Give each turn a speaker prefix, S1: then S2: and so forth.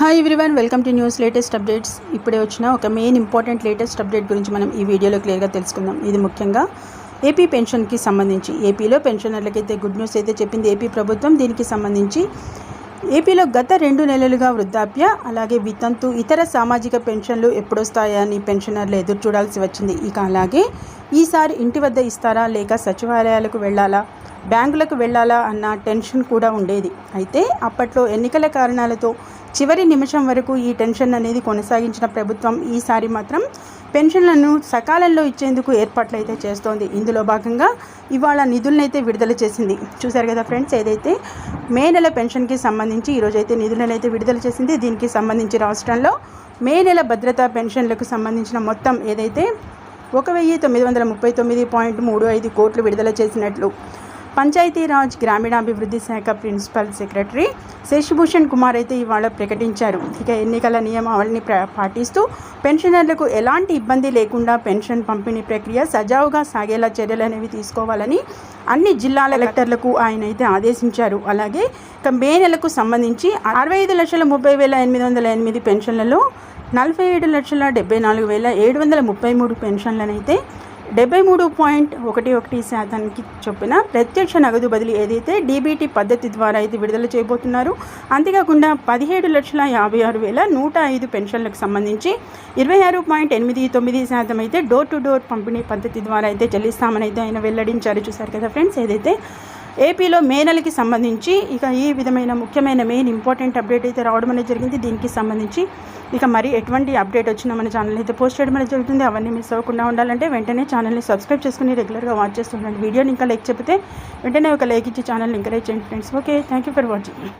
S1: Hi everyone welcome to news latest updates ఇప్పుడే వచ్చిన ఒక మెయిన్ ఇంపార్టెంట్ లేటెస్ట్ అప్డేట్ గురించి మనం ఈ వీడియోలో క్లియర్గా తెలుసుకుందాం. ఇది ముఖ్యంగా ఏపీ పెన్షన్కి సంబంధించి. ఏపీలో పెన్షనర్లకైతే గుడ్ న్యూస్ అయితే చెప్పింది ఏపీ ప్రభుత్వం. దీనికి సంబంధించి ఏపీలో గత రెండు నెలలుగా వృద్ధాప్య అలాగే వితంతు ఇతర సామాజిక పెన్షన్లు ఎప్పుడొస్తాయని పెన్షనర్లు ఎదురు చూడాల్సి వచ్చింది. ఇక అలాగే ఈసారి ఇంటి వద్ద ఇస్తారా లేక సచివాలయాలకు వెళ్ళాలా? బ్యాంకులకు వెళ్ళాలా అన్న టెన్షన్ కూడా ఉండేది. అయితే అప్పట్లో ఎన్నికల కారణాలతో చివరి నిమిషం వరకు ఈ టెన్షన్ అనేది కొనసాగించిన ప్రభుత్వం ఈసారి మాత్రం పెన్షన్లను సకాలంలో ఇచ్చేందుకు ఏర్పాట్లు అయితే చేస్తోంది. ఇందులో భాగంగా ఇవాళ నిధులనైతే విడుదల చేసింది. చూశారు కదా ఫ్రెండ్స్ ఏదైతే మే నెల పెన్షన్కి సంబంధించి ఈరోజైతే నిధులనైతే విడుదల చేసింది దీనికి సంబంధించి రాష్ట్రంలో మే నెల భద్రతా పెన్షన్లకు సంబంధించిన మొత్తం ఏదైతే ఒక వెయ్యి తొమ్మిది వందల ముప్పై తొమ్మిది పాయింట్ మూడు ఐదు కోట్లు విడుదల చేసినట్లు పంచాయతీరాజ్ గ్రామీణాభివృద్ధి శాఖ ప్రిన్సిపల్ సెక్రటరీ శశిభూషణ్ కుమార్ అయితే ఇవాళ ప్రకటించారు. ఇక ఎన్నికల నియమావళిని పాటిస్తూ పెన్షనర్లకు ఎలాంటి ఇబ్బంది లేకుండా పెన్షన్ పంపిణీ ప్రక్రియ సజావుగా సాగేలా చర్యలు అనేవి తీసుకోవాలని అన్ని జిల్లాల కలెక్టర్లకు ఆయన అయితే ఆదేశించారు. అలాగే ఇక మే నెలకు సంబంధించి అరవై ఐదు లక్షల ముప్పై వేల ఎనిమిది వందల ఎనిమిది పెన్షన్లలో నలభై ఏడు లక్షల డెబ్బై నాలుగు వేల ఏడు వందల ముప్పై మూడు పెన్షన్లనైతే డెబ్బై మూడు పాయింట్ ఒకటి ఒకటి శాతానికి చొప్పున ప్రత్యక్ష నగదు బదిలీ ఏదైతే డీబీటీ పద్ధతి ద్వారా అయితే విడుదల చేయబోతున్నారు అంతేకాకుండా పదిహేడు లక్షల యాభై ఆరు వేల నూట ఐదు పెన్షన్లకు సంబంధించి ఇరవై ఆరు పాయింట్ ఎనిమిది తొమ్మిది శాతం అయితే డోర్ టు డోర్ పంపిణీ పద్ధతి ద్వారా అయితే చెల్లిస్తామని అయితే ఆయన వెల్లడించారు. చూశారు కదా ఫ్రెండ్స్ ఏదైతే ఏపీలో మే నెలకి సంబంధించి ఇక ఈ విధమైన ముఖ్యమైన మెయిన్ ఇంపార్టెంట్ అప్డేట్ అయితే రావడం అనేది జరిగింది. దీనికి సంబంధించి ఇక మరి ఎటువంటి అప్డేట్ వచ్చినా మన ఛానల్ అయితే పోస్ట్ చేయడం అనేది జరుగుతుంది. అవన్నీ మిస్ అవ్వకుండా ఉండాలంటే వెంటనే ఛానల్ని సబ్స్క్రైబ్ చేసుకుని రెగ్యులర్గా వాచ్ చేస్తుండండి. వీడియోని ఇంకా లైక్ చెప్తే వెంటనే ఒక లైక్ ఇచ్చి ఛానల్ని ఎంకరేజ్ చేయండి friends. Okay thank you for watching.